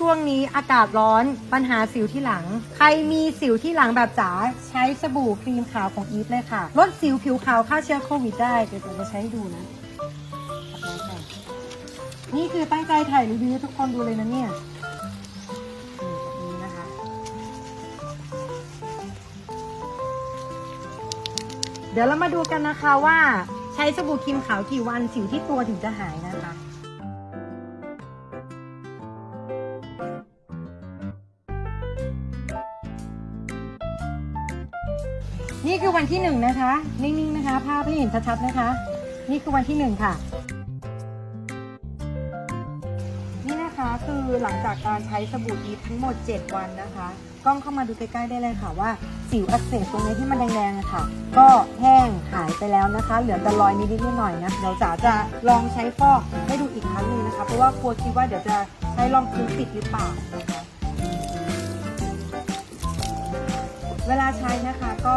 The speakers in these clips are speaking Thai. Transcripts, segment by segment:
ช่วงนี้อากาศร้อนปัญหาสิวที่หลัง ใครมีสิวที่หลังแบบจ๋าใช้สบู่ครีมขาวของอีฟเลยค่ะลดสิวผิวขาวฆ่าเชื้อโควิดได้ เดี๋ยวจะใช้ให้ดูนะ นี่คือตั้งใจถ่ายรีวิวทุกคนดูเลยนะเนี่ยนี่นะคะ เดี๋ยวเรามาดูกันนะคะว่าใช้สบู่ครีมขาวกี่วันสิวที่ตัวถึงจะหายนะคะ นี่คือวันที่หนึ่งนะคะ นิ่งๆนะคะ ภาพให้เห็นชัดๆนะคะ นี่คือวันที่หนึ่งค่ะ นี่นะคะคือหลังจากการใช้สบู่อีฟทั้งหมด 7 วันนะคะ กล้องเข้ามาดูใกล้ๆได้เลยค่ะว่า สิวอักเสบตรงนี้ที่มันแดงๆอะค่ะ ก็แห้งหายไปแล้วนะคะ เหลือแต่รอยนิดๆหน่อยๆนะเดี๋ยวจ๋าจะลองใช้ฟอกให้ดูอีกครั้งหนึงนะคะ เพราะว่ากลัวคิดว่าเดี๋ยวจะใช้รองพื้นติดหรือเปล่านะคะ วลาใช้นะคะก็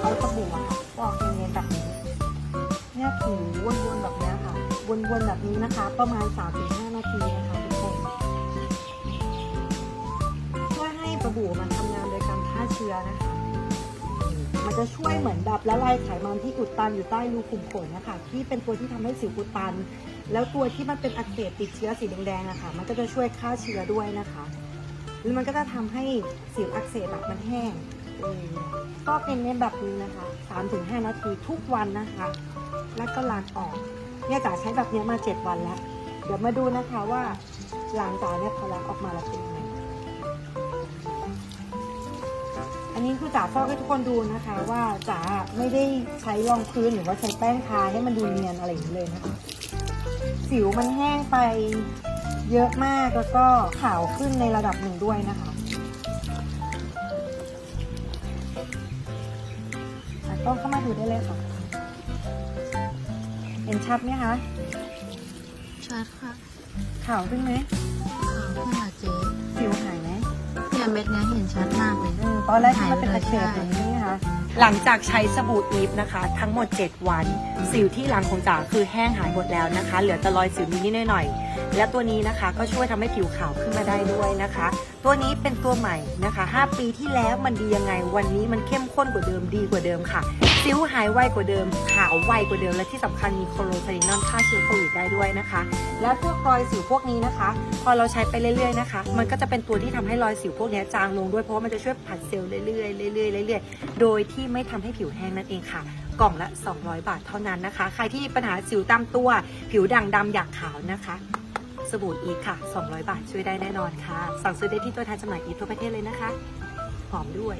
เอาสบู่อะค่ะฟอกเนียนๆแบบนี้ เนี่ยถูวนๆแบบนี้ค่ะ วนๆแบบนี้นะคะ ประมาณ 3-5 นาทีนะคะทุกคนช่วยให้สบู่มันทำงานโดยการฆ่าเชื้อนะคะ มันจะช่วยเหมือนแบบละลายไขมันที่อุดตันอยู่ใต้รูขุมขนนะคะ ที่เป็นตัวที่ทำให้สิวอุดตัน แล้วตัวที่มันเป็นอักเสบติดเชื้อสีแดงๆอะคะมันก็จะช่วยฆ่าเชื้อด้วยนะคะแล้วมันก็จะทำให้สิวอักเสบแบบมันแห้ง ก็เป็นเน้นแบบนี้นะคะ3-5นาทีทุกวันนะคะ แล้วก็ล้างออก เนี่ยจ๋าใช้แบบนี้มา7วันแล้ว เดี๋ยวมาดูนะคะว่าหลังจ๋าเนี่ยพอล้างออกมาแล้วเป็นยังไง อันนี้คือจ๋าฟอกให้ทุกคนดูนะคะ ว่าจ๋าไม่ได้ใช้รองพื้นหรือว่าใช้แป้งทาให้มันดูเนียนอะไรอย่างนี้เลยนะคะ สิวมันแห้งไปเยอะมากแล้วก็ขาวขึ้นในระดับหนึ่งด้วยนะคะ อะต้องเข้ามาดูได้เลยค่ะ เห็นชัดไหมคะ ชัดค่ะ ขาวขึ้นไหมขาวขึ้นอะเจ๊สิวหายไหมเนี่ยเม็ดเนี้ยเห็นชัดมากเลยอืมตอนแรกที่มันเป็นอักเสบอย่างนี้นะคะ หลังจากใช้สบู่อีฟนะคะ ทั้งหมด 7 วัน สิวที่หลังของจ๋าคือแห้งหายหมดแล้วนะคะ เหลือแต่รอยสิวนิดๆหน่อยๆ และตัวนี้นะคะก็ช่วยทำให้ผิวขาวขึ้นมาได้ด้วยนะคะ ตัวนี้เป็นตัวใหม่นะคะ 5 ปีที่แล้วมันดียังไงวันนี้มันเข้มข้นกว่าเดิมดีกว่าเดิมค่ะสิวหายไวกว่าเดิม ขาวไวกว่าเดิม และที่สำคัญมีโคโรไซนอนฆ่าเชื้อโควิดได้ด้วยนะคะ แล้วพวกรอยสิวพวกนี้นะคะ พอเราใช้ไปเรื่อยๆนะคะ มันก็จะเป็นตัวที่ทำให้รอยสิวพวกนี้จางลงด้วยเพราะว่ามันจะช่วยผัดเซลล์เรื่อยๆเรื่อยๆเรื่อยๆโดยที่ไม่ทำให้ผิวแห้งนั่นเองค่ะ กล่องละ 200 บาทเท่านั้นนะคะ ใครที่มีปัญหาสิวตามตัว ผิวด่างดำอยากขาวนะคะ สบู่อีกค่ะ 200 บาทช่วยได้แน่นอนค่ะ สั่งซื้อได้ที่ตัวแทนจำหน่ายอีกทั่วประเทศเลยนะคะ หอมด้วย